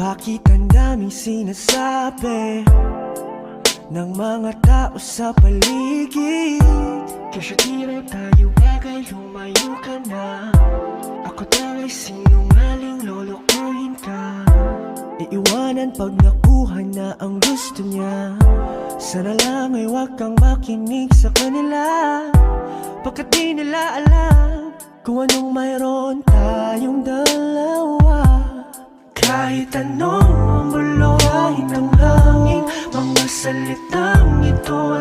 Bakit ang daming sinasabi Ng mga tao sa paligid? Kasi di na tayo bagay, lumayo ka na. Ako daw ay sinungaling, lolokohin ka. Iiwanan pag nakuha na ang gusto niya. Sana lang ay wag kang makinig sa kanila. Pagkat di nila alam Kung anong mayroon tayong dalawa Kahit anong ang bulong Kahit ang hangin Mga salitang ito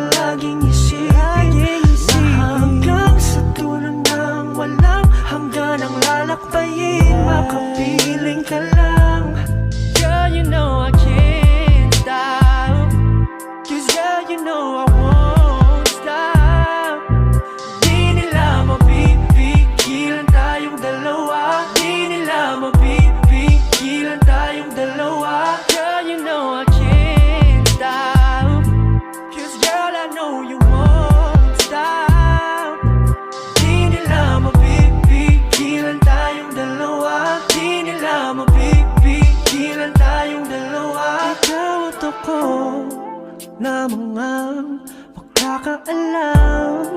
magkakaalam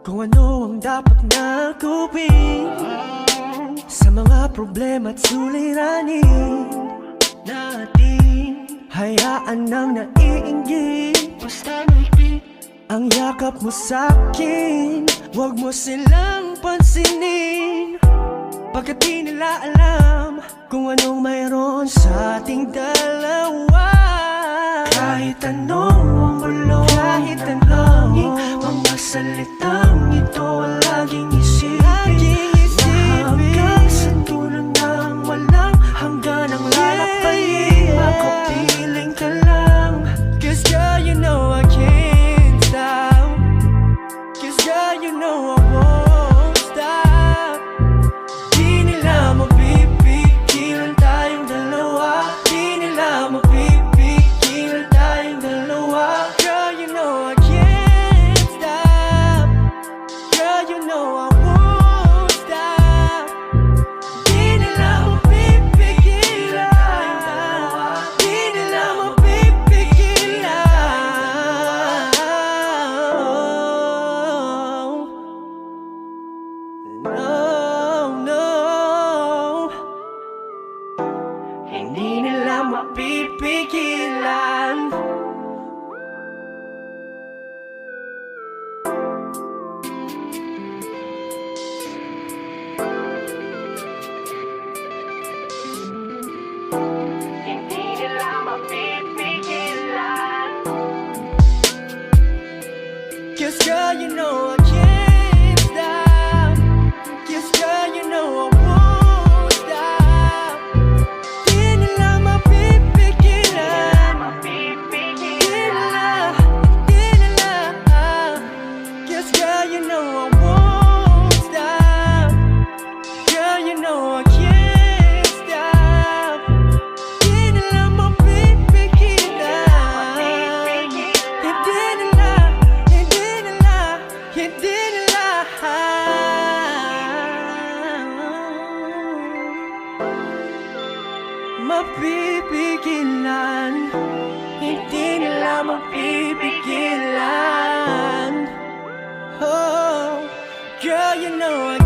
Kung ano ang dapat na gawin Sa mga problema at suliranin Natin. Hayaan nang naiinggit Basta naipit ang yakap mo sa'kin Huwag mo silang pansinin Pagkat di nila alam Kung anong mayroon sa ating dalawa. Kahit anong ang bulong Kahit ang hangin Mga salitang ito laging isipin mapipigilan Mapipigilan. Hindi nila mapipigilan. Oh, girl, you know I